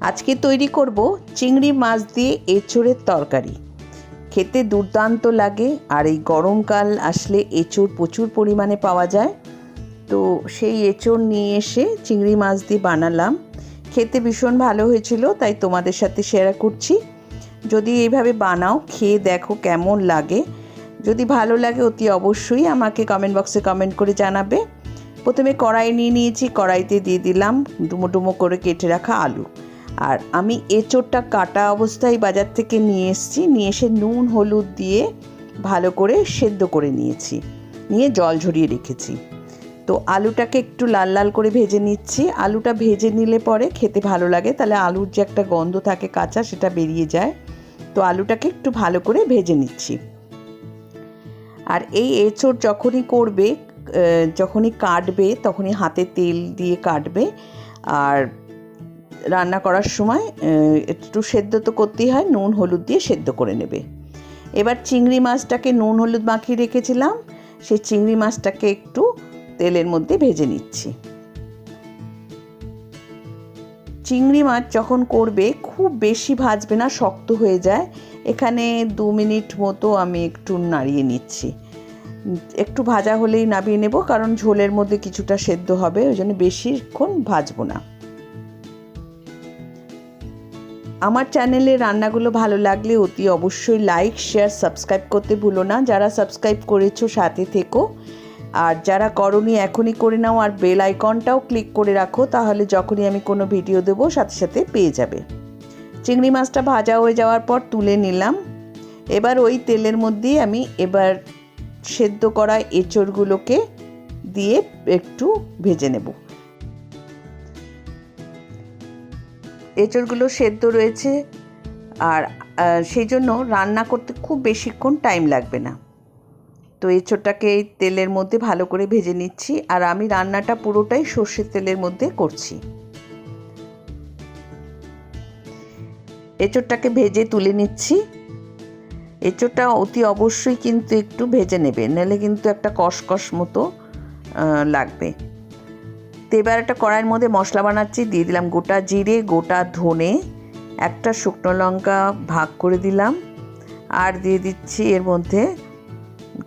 আজকে তৈরি করব চিংড়ি মাছ দিয়ে এঁচোড়ের তরকারি। খেতে দুর্দান্ত লাগে, আর এই গরমকাল আসলে এঁচোড় প্রচুর পরিমাণে পাওয়া যায়। তো সেই এঁচোড় নিয়ে এসে চিংড়ি মাছ দিয়ে বানালাম। খেতে ভীষণ ভালো হয়েছিল, তাই তোমাদের সাথে শেয়ার করছি। যদি এইভাবে বানাও, খেয়ে দেখো কেমন লাগে। যদি ভালো লাগে, অতি অবশ্যই আমাকে কমেন্ট বক্সে কমেন্ট করে জানাবে। প্রথমে কড়াই নিয়ে নিয়েছি, কড়াইতে দিয়ে দিলাম ডুমো ডুমো করে কেটে রাখা আলু। আর আমি এঁচোড়টা কাটা অবস্থায় বাজার থেকে নিয়ে এসেছি। নিয়ে এসে নুন, হলুদ দিয়ে ভালো করে সেদ্ধ করে নিয়েছি। নিয়ে জল ঝরিয়ে রেখেছি। তো আলুটাকে একটু লাল লাল করে ভেজে নিচ্ছি। আলুটা ভেজে নিলে পরে খেতে ভালো লাগে। তাহলে আলুর যে একটা গন্ধ থাকে কাঁচা, সেটা বেরিয়ে যায়। তো আলুটাকে একটু ভালো করে ভেজে নিচ্ছি। আর এই এঁচোড় যখনই করবে যখনই কাটবে, তখনই হাতে তেল দিয়ে কাটবে। আর রান্না করার সময় একটু সেদ্ধ তো করতেই হয়, নুন, হলুদ দিয়ে সেদ্ধ করে নেবে। এবার চিংড়ি মাছটাকে নুন, হলুদ মাখিয়ে রেখেছিলাম, সেই চিংড়ি মাছটাকে একটু তেলের মধ্যে ভেজে নিচ্ছি। চিংড়ি মাছ যখন করবে, খুব বেশি ভাজবে না, শক্ত হয়ে যায়। এখানে দু মিনিট মতো আমি একটু নাড়িয়ে নিচ্ছি। একটু ভাজা হলেই নামিয়ে নেব, কারণ ঝোলের মধ্যে কিছুটা সেদ্ধ হবে, ওই জন্য বেশিক্ষণ ভাজবো না। আমার চ্যানেলে রান্নাগুলো ভালো লাগলে অতি অবশ্যই লাইক শেয়ার সাবস্ক্রাইব করতে ভুলো না। যারা সাবস্ক্রাইব করেছ, সাথে থেকো। আর যারা করনি, এখনই করে নাও আর বেল আইকনটাও ক্লিক করে রাখো, তাহলে যখনই আমি কোনো ভিডিও দেবো, সাথে সাথে পেয়ে যাবে। চিংড়ি মাছটা ভাজা হয়ে যাওয়ার পর তুলে নিলাম। এবার ওই তেলের মধ্যেই আমি এবার সেদ্ধ করা এঁচড়গুলোকে দিয়ে একটু ভেজে নেব। এঁচড়গুলো সেদ্ধ রয়েছে আর সেই জন্য রান্না করতে খুব বেশিক্ষণ টাইম লাগবে না। তো এঁচড়টাকে এই তেলের মধ্যে ভালো করে ভেজে নিচ্ছি আর আমি রান্নাটা পুরোটাই সর্ষের তেলের মধ্যে করছি। এঁচড়টাকে ভেজে তুলে নিচ্ছি। এঁচড়টা অতি অবশ্যই কিন্তু একটু ভেজে নেবে, নাহলে কিন্তু একটা কষকষ মতো লাগবে। তো এবার একটা কড়াইয়ের মধ্যে মশলা বানাচ্ছি, দিয়ে দিলাম গোটা জিরে, গোটা ধনে, একটা শুকনো লঙ্কা ভাগ করে দিলাম, আর দিয়ে দিচ্ছি এর মধ্যে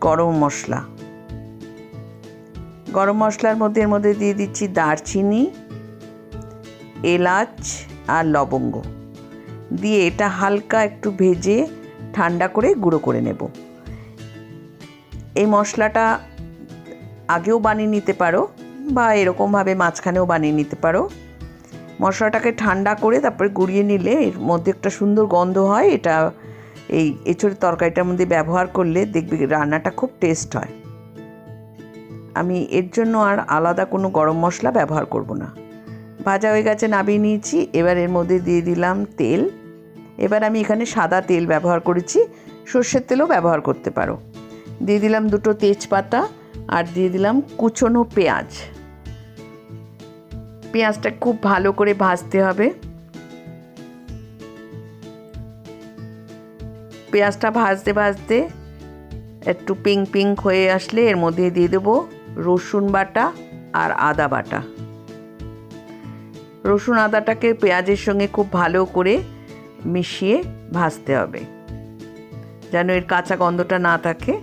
গরম মশলা। গরম মশলার মধ্যে, এর মধ্যে দিয়ে দিচ্ছি দারচিনি, এলাচ আর লবঙ্গ। দিয়ে এটা হালকা একটু ভেজে ঠান্ডা করে গুঁড়ো করে নেব। এই মশলাটা আগেও বানিয়ে নিতে পারো বা এরকমভাবে মাঝখানেও বানিয়ে নিতে পারো। মশলাটাকে ঠান্ডা করে তারপরে গুঁড়িয়ে নিলে এর মধ্যে একটা সুন্দর গন্ধ হয়। এটা এই এঁচড়ের তরকারিটার মধ্যে ব্যবহার করলে দেখবে রান্নাটা খুব টেস্ট হয়। আমি এর জন্য আর আলাদা কোনো গরম মশলা ব্যবহার করব না। ভাজা হয়ে গেছে, নামিয়ে নিয়েছি। এবার এর মধ্যে দিয়ে দিলাম তেল। এবার আমি এখানে সাদা তেল ব্যবহার করেছি। সর্ষের তেলও ব্যবহার করতে পারো। দিয়ে দিলাম দুটো তেজপাতা আর দিয়ে দিলাম কুচনো পেঁয়াজ। পেঁয়াজটা খুব ভালো করে ভাজতে হবে। পেঁয়াজটা ভাজতে ভাজতে একটু পিঙ্ক পিঙ্ক হয়ে আসলে এর মধ্যে দিয়ে দেবো রসুন বাটা আর আদা বাটা। রসুন আদাটাকে পেঁয়াজের সঙ্গে খুব ভালো করে মিশিয়ে ভাজতে হবে। যেন এর কাঁচা গন্ধটা না থাকে।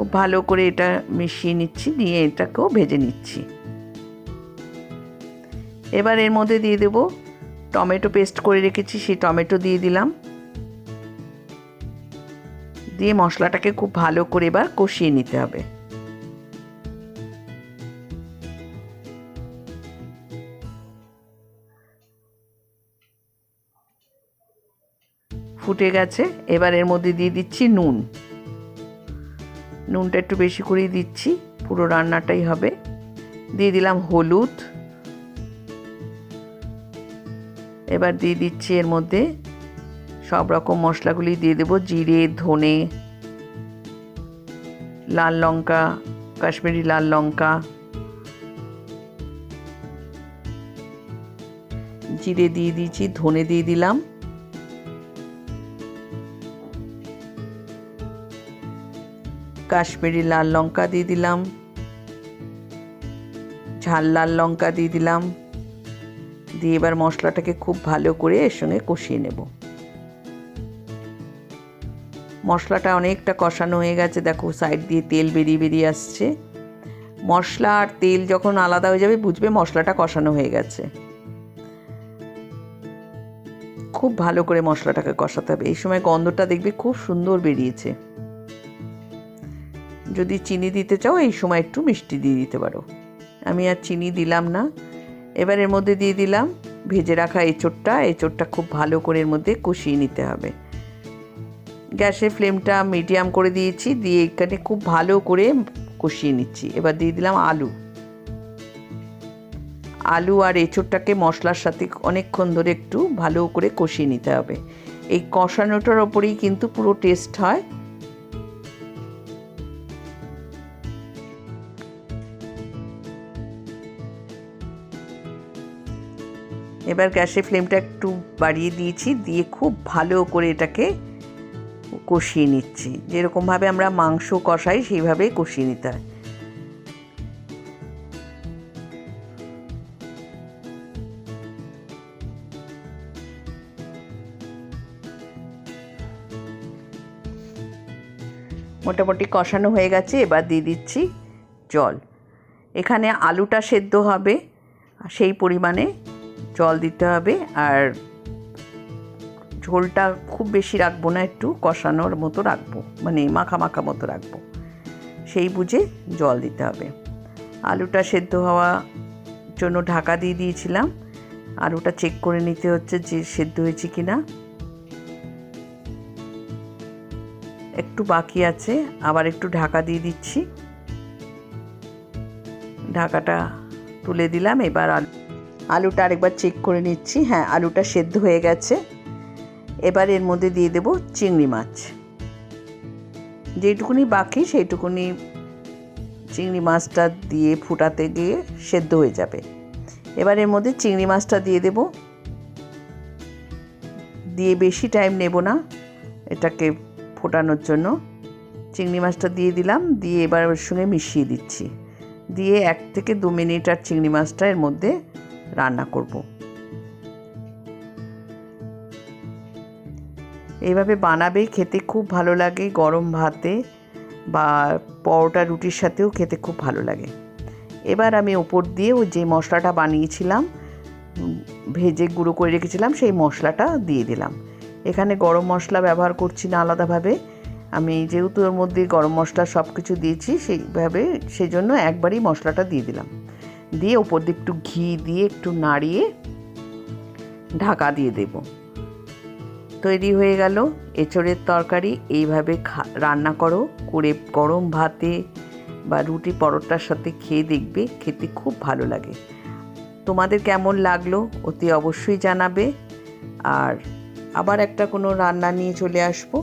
খুব ভালো করে এটা মিশিয়ে নিচ্ছি নিয়ে এটাকেও ভেজে নিচ্ছি। এবার এর মধ্যে দিয়ে দেব টমেটো পেস্ট করে রেখেছি, সেই টমেটো দিয়ে দিলাম। দিয়ে মশলাটাকে খুব ভালো করে এবার কষিয়ে নিতে হবে। ফুটে গেছে, এবার এর মধ্যে দিয়ে দিচ্ছি নুন। নুনটা একটু বেশি করেই দিচ্ছি, পুরো রান্নাটাই হবে। দিয়ে দিলাম হলুদ। এবার দিয়ে দিচ্ছি এর মধ্যে সব রকম মশলাগুলি দিয়ে দেবো, জিরে, ধনে, লাল লঙ্কা, কাশ্মীরি লাল লঙ্কা, জিরে দিয়ে দিয়েছি, ধনে দিয়ে দিলাম। কাশ্মীরি লাল লঙ্কা দিয়ে দিলাম। ঝাল লাল লঙ্কা দিয়ে দিলাম। দিয়ে এবার মশলাটাকে খুব ভালো করে এর সঙ্গে কষিয়ে নেব। মশলাটা অনেকটা কষানো হয়ে গেছে। দেখো সাইড দিয়ে তেল বেরিয়ে বেরিয়ে আসছে। মশলা আর তেল যখন আলাদা হয়ে যাবে, বুঝবে মশলাটা কষানো হয়ে গেছে। খুব ভালো করে মশলাটাকে কষাতে হবে। এই সময় গন্ধটা দেখবে খুব সুন্দর বেরিয়েছে। যদি চিনি দিতে চাও, এই সময় একটু মিষ্টি দিয়ে দিতে পারো। আমি আর চিনি দিলাম না। এবার এর মধ্যে দিয়ে দিলাম, ভেজে রাখা এঁচোড়টা। এঁচোড়টা খুব ভালো করে এর মধ্যে কষিয়ে নিতে হবে। গ্যাসের ফ্লেমটা মিডিয়াম করে দিয়েছি, দিয়ে এখানে খুব ভালো করে কষিয়ে নিচ্ছি। এবার দিয়ে দিলাম আলু। আলু আর এঁচোড়টাকে মশলার সাথে অনেকক্ষণ ধরে একটু ভালো করে কষিয়ে নিতে হবে। এই কষানোটার ওপরেই কিন্তু পুরো টেস্ট হয়। এবার গ্যাসের ফ্লেমটা একটু বাড়িয়ে দিয়েছি, দিয়ে খুব ভালো করে এটাকে কষিয়ে নিচ্ছি। যেরকমভাবে আমরা মাংস কষাই, সেইভাবে কষিয়ে নিতে হয়। মোটামুটি কষানো হয়ে গেছে, এবার দিয়ে দিচ্ছি জল। এখানে আলুটা সেদ্ধ হবে সেই পরিমাণে জল দিতে হবে আর ঝোলটা খুব বেশি রাখব না, একটু কষানোর মতো রাখব মানে মাখা মাখা মতো রাখব। সেই বুঝে জল দিতে হবে। আলুটা সেদ্ধ হওয়া জন্য ঢাকা দিয়ে দিয়েছিলাম। আলুটা চেক করে নিতে হচ্ছে যে সেদ্ধ হয়েছে কি না একটু বাকি আছে, আবার একটু ঢাকা দিয়ে দিচ্ছি। ঢাকাটা তুলে দিলাম, এবার আলু আলুটা আরেকবার চেক করে নিচ্ছি। হ্যাঁ আলুটা সেদ্ধ হয়ে গেছে। এবার এর মধ্যে দিয়ে দেব চিংড়ি মাছ। যেটুকুনি বাকি সেইটুকুনি চিংড়ি মাছটা দিয়ে ফুটাতে গিয়ে সেদ্ধ হয়ে যাবে। এবার এর মধ্যে চিংড়ি মাছটা দিয়ে দেব। দিয়ে বেশি টাইম নেব না এটাকে ফোটানোর জন্য। চিংড়ি মাছটা দিয়ে দিলাম, দিয়ে এবার ওর সঙ্গে মিশিয়ে দিচ্ছি। দিয়ে এক থেকে দু মিনিট আর চিংড়ি মাছটা এর মধ্যে রান্না করব। এইভাবে বানাবে, খেতে খুব ভালো লাগে গরম ভাতে বা পরোটা রুটির সাথেও খেতে খুব ভালো লাগে। এবার আমি ওপর দিয়ে ওই যে মশলাটা বানিয়েছিলাম ভেজে গুঁড়ো করে রেখেছিলাম, সেই মশলাটা দিয়ে দিলাম। এখানে গরম মশলা ব্যবহার করছি না আলাদাভাবে। আমি যেহেতু ওর মধ্যে গরম মশলা সব কিছু দিয়েছি, সেইভাবে সেই জন্য একবারই মশলাটা দিয়ে দিলাম। দিয়ে ওপর দিয়ে একটু ঘি দিয়ে একটু নাড়িয়ে ঢাকা দিয়ে দেব। তৈরি হয়ে গেল এঁচড়ের তরকারি। এইভাবে রান্না করো, করে গরম ভাতে বা রুটি পরোটার সাথে খেয়ে দেখবে, খেতে খুব ভালো লাগে। তোমাদের কেমন লাগল অতি অবশ্যই জানাবে। আর আবার একটা কোনো রান্না নিয়ে চলে আসব।